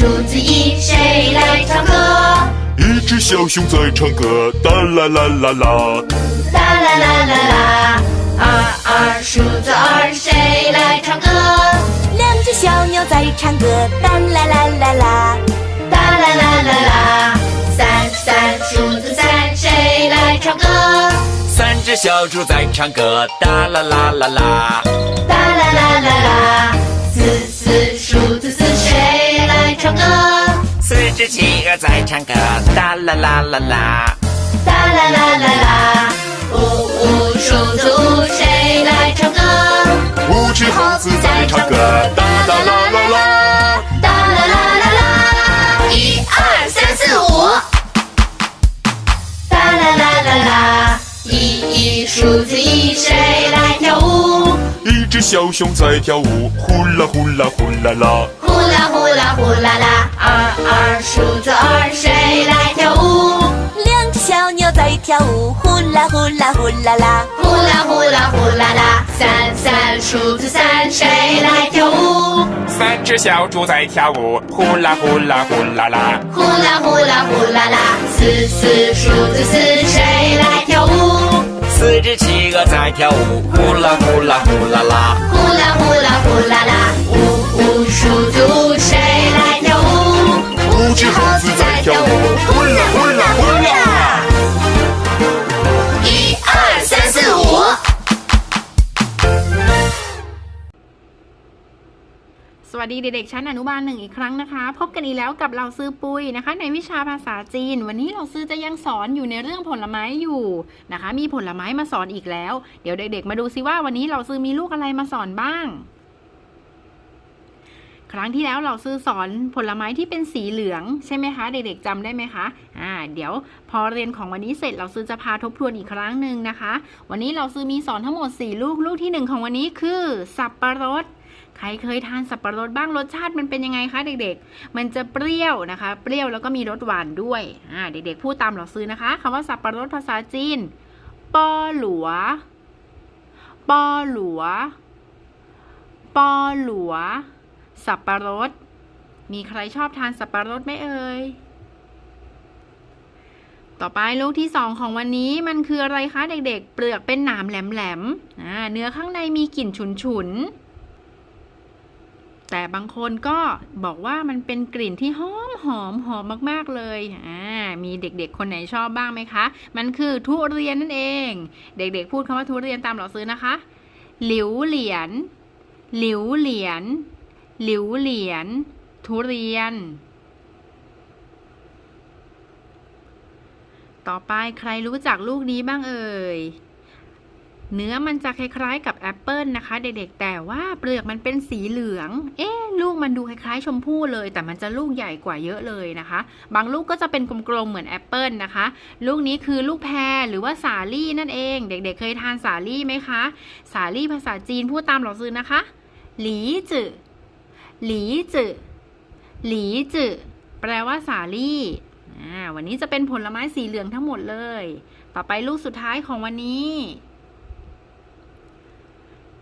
数字一，谁来唱歌？一只小熊在唱歌，哒啦啦啦啦。哒啦啦啦啦。二二数字二，谁来唱歌？两只小鸟在唱歌，哒啦啦啦啦。哒啦啦啦啦。三三数字三，谁来唱歌？三只小猪在唱歌，哒啦啦啦啦。哒啦啦啦啦。四四数字四，唱歌？四只企鹅在唱歌，哒啦啦啦啦。哒啦啦啦啦。五五数字五，谁来唱歌？五只猴子在唱歌，哒哒啦啦啦。哒啦啦啦啦。一二三四五。哒啦啦啦啦。一一数字一，谁来跳舞？一只小熊在跳舞，呼啦呼啦呼啦啦。呼啦呼啦呼啦啦。二二数字二，谁来跳舞？两只小牛在跳舞，呼啦呼啦呼啦啦。呼啦呼啦呼啦啦。三三数字三，谁来跳舞？三只小猪在跳舞，呼啦呼啦呼啦啦。呼啦呼啦呼啦啦。四四数字四，谁来跳舞？四只企鹅在跳舞，呼啦呼啦呼啦啦。呼啦呼 สวัสดีเด็กๆชั้นอนุบาลหนึ่งอีกครั้งนะคะ พบกันอีกแล้วกับเราซื้อปุยนะคะ ในวิชาภาษาจีน วันนี้เราซื้อจะยังสอนอยู่ในเรื่องผลไม้อยู่นะคะ มีผลไม้มาสอนอีกแล้ว เดี๋ยวเด็กๆ มาดูซิว่าวันนี้เราซื้อมีลูกอะไรมาสอนบ้าง ครั้งที่แล้วเราซื้อสอนผลไม้ที่เป็นสีเหลืองใช่ไหมคะ เด็กๆจำได้ไหมคะอ่าเดี๋ยวพอเรียนของวันนี้เสร็จเราซื้อจะพาทบทวนอีกครั้งหนึ่งนะคะ วันนี้เราซื้อมีสอนทั้งหมด 4 ลูกลูกที่หนึ่งของวันนี้คือสับปะรด ใครเคยทานสับปะรดบ้างรสชาติมันเป็นยังไงคะเด็กๆ มันจะเปรี้ยวนะคะ เปรี้ยวแล้วก็มีรสหวานด้วยอ่าเด็กๆ พูดตามเราซื้อนะคะคำว่าสับปะรดภาษาจีน ปอหลัว ปอหลัว ปอหลัว สับปะรด มีใครชอบทานสับปะรดไหมเอ่ย ต่อไปลูกที่สองของวันนี้มันคืออะไรคะเด็กๆ เปลือกเป็นหนามแหลมๆเนื้อข้างในมีกลิ่นฉุนๆ แต่บางคนก็บอกว่ามันเป็นกลิ่นที่หอมหอมหอมมาก ๆ เลย อ่า มีเด็กๆ คนไหนชอบบ้างไหมคะ มันคือทุเรียนนั่นเอง เด็กๆ พูดคำว่าทุเรียนตามเราซื้อนะคะ หลิวเหลียนหลิวเหลียนหลิวเหลียนทุเรียน ต่อไปใครรู้จักลูกนี้บ้างเอ่ย เนื้อมันจะคล้ายๆกับแอปเปิลนะคะ เด็กๆ แต่ว่าเปลือกมันเป็นสีเหลือง เอ๊ะลูกมันดูคล้ายๆ ชมพู่เลย แต่มันจะลูกใหญ่กว่าเยอะเลยนะคะ บางลูกก็จะเป็นกลมๆเหมือนแอปเปิลนะคะ ลูกนี้คือลูกแพรหรือว่าสาลี่นั่นเอง เด็กๆ เคยทานสาลี่ไหมคะ สาลี่ภาษาจีนพูดตามเราซื้อนะคะ หลีจือหลีจือหลีจือแปลว่าสาลี่วันนี้จะเป็นผลไม้สีเหลืองทั้งหมดเลย ต่อไปลูกสุดท้ายของวันนี้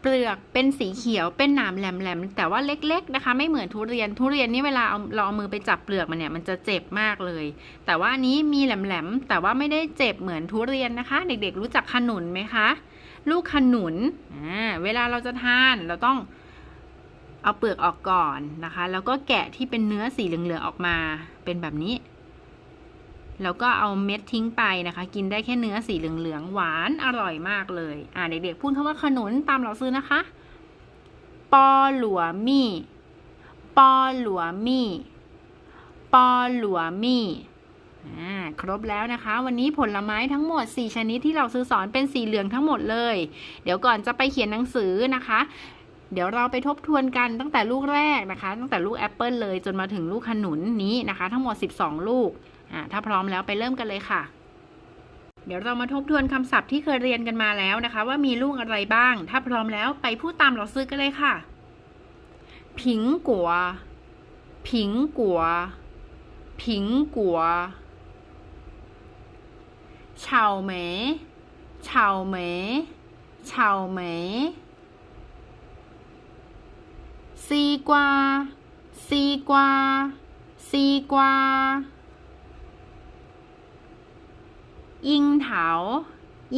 เปลือกเป็นสีเขียวเป็นหนามแหลมๆแต่ว่าเล็ก ๆนะคะ ไม่เหมือนทุเรียนทุเรียนนี่เวลาเอาเราเอามือไปจับเปลือกมันเนี่ยมันจะเจ็บมากเลย แต่ว่านนี้มีแหลมๆแต่ว่าไม่ได้เจ็บเหมือนทุเรียนนะคะ เด็กๆ รู้จักขนุนไหมคะลูกขนุนอ่าเวลาเราจะทานเราต้องเอาเปลือกออกก่อนนะคะ แล้วก็แกะที่เป็นเนื้อสีเหลืองๆออกมาเป็นแบบนี้ แล้วก็เอาเม็ดทิ้งไปนะคะ กินได้แค่เนื้อสีเหลืองๆหวานอร่อยมากเลย อ่าเด็กๆพูดคำว่าขนุนตามเราซื้อนะคะ ปอหลัวมี่ ปอหลัวมี่ ปอหลัวมี่ อ่าครบแล้วนะคะ วันนี้ผลไม้ทั้งหมด 4 ชนิดที่เราซื้อสอนเป็นสีเหลืองทั้งหมดเลย เดี๋ยวก่อนจะไปเขียนหนังสือนะคะเดี๋ยวเราไปทบทวนกันตั้งแต่ลูกแรกนะคะ ตั้งแต่ลูกแอปเปิลเลยจนมาถึงลูกขนุนนี้นะคะ ทั้งหมด 12 ลูก ถ้าพร้อมแล้วไปเริ่มกันเลยค่ะ เดี๋ยวเรามาทบทวนคำศัพท์ที่เคยเรียนกันมาแล้วนะคะ ว่ามีลูกอะไรบ้าง ถ้าพร้อมแล้วไปพูดตามเราซื้อกันเลยค่ะผิงกัวผิงกัวผิงกัวเฉาเหมเฉาเหมเฉาเหมซีกวาซีกวาซีกวา ยิงเถา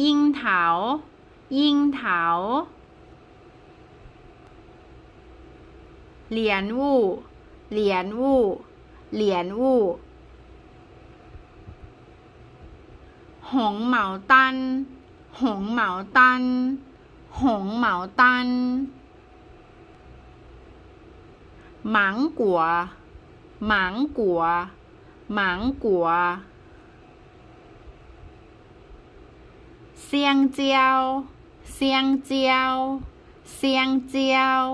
ยิงเถา ยิงเถา เหรียญวู่ เหรียญวู่ เหรียญวู่ หงเหมาตัน หงเหมาตัน หงเหมาตัน หมังกัว หมังกัว หมังกัว เซียงเจียวเซียงเจียวเซียงเจียว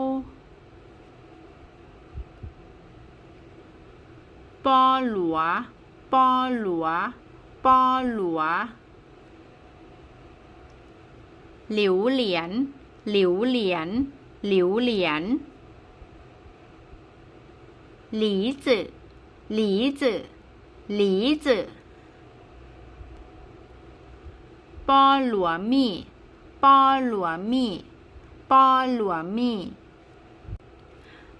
ปอหลัวมี่ปอหลัวมี่ปอหลัวมี่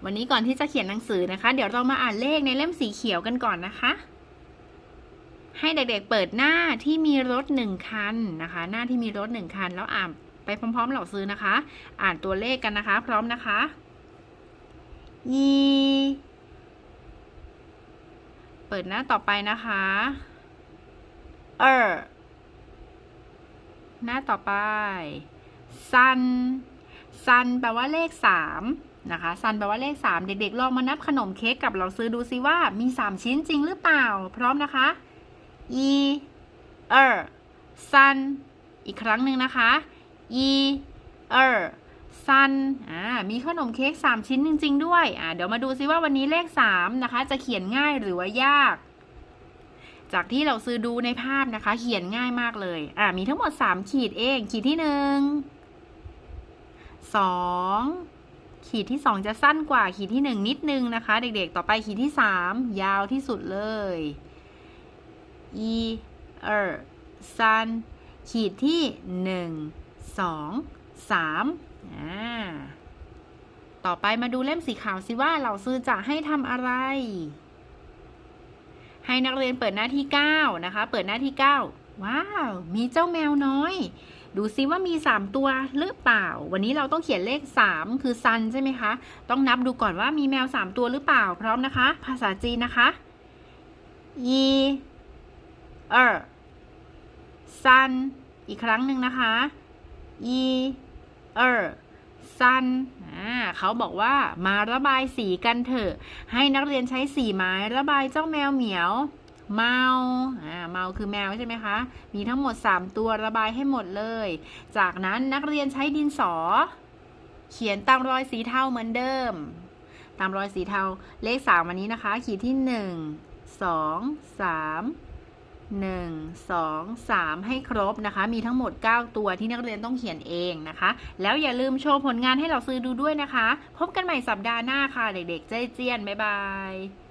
วันนี้ก่อนที่จะเขียนหนังสือนะคะ เดี๋ยวเรามาอ่านเลขในเล่มสีเขียวกันก่อนนะคะ ให้เด็กๆเปิดหน้าที่มีรถหนึ่งคันนะคะ หน้าที่มีรถหนึ่งคัน แล้วอ่านไปพร้อม ๆ เหล่าซื้อนะคะ อ่านตัวเลขกันนะคะ พร้อมนะคะยีเปิดหน้าต่อไปนะคะเออ หน้าต่อไป ซัน ซันแปลว่าเลขสามนะคะซันแปลว่าเลขสามเด็กๆ ลองมานับขนมเค้กกับเราซื้อดูซิว่ามีสามชิ้นจริงหรือเปล่า พร้อมนะคะอีเออซันอีกครั้งหนึ่งนะคะอีเออซันอ่ามีขนมเค้กสามชิ้นจริง ๆ ด้วยอ่าเดี๋ยวมาดูซิว่าวันนี้เลขสามนะคะ จะเขียนง่ายหรือว่ายาก จากที่เราซื้อดูในภาพนะคะ เขียนง่ายมากเลย อ่ามีทั้งหมดสามขีดเอง ขีดที่หนึ่งสองขีดที่สองจะสั้นกว่าขีดที่หนึ่งนิดนึงนะคะ เด็กๆ ต่อไปขีดที่สามยาวที่สุดเลย อีเออซันขีดที่หนึ่งสองสามอ่าต่อไปมาดูเล่มสีขาวสิว่าเราซื้อจะให้ทำอะไร ให้นักเรียนเปิดหน้าที่ 9 นะคะ เปิดหน้าที่ 9 ว้าว มีเจ้าแมวน้อย ดูซิว่ามี 3 ตัวหรือเปล่า วันนี้เราต้องเขียนเลข 3 คือซันใช่ไหมคะ ต้องนับดูก่อนว่ามีแมว 3 ตัวหรือเปล่า พร้อมนะคะ ภาษาจีนนะคะยีเออซัน อีกครั้งหนึ่งนะคะยีเออ ซันอ่าเขาบอกว่ามาระบายสีกันเถอะ ให้นักเรียนใช้สีไม้ระบายเจ้าแมวเหมียวเมาอ่าเมาคือแมวใช่ไหมคะ มีทั้งหมด 3 ตัวระบายให้หมดเลย จากนั้นนักเรียนใช้ดินสอ เขียนตามรอยสีเทาเหมือนเดิม ตามรอยสีเทาเลขสามวันนี้นะคะ ขีดที่หนึ่งสองสาม หนึ่งสองสามให้ครบนะคะ มีทั้งหมด 9 ตัวที่นักเรียนต้องเขียนเองนะคะ แล้วอย่าลืมโชว์ผลงานให้เราซื้อดูด้วยนะคะ พบกันใหม่สัปดาห์หน้าค่ะ เด็กๆเจเจียน บ๊ายบาย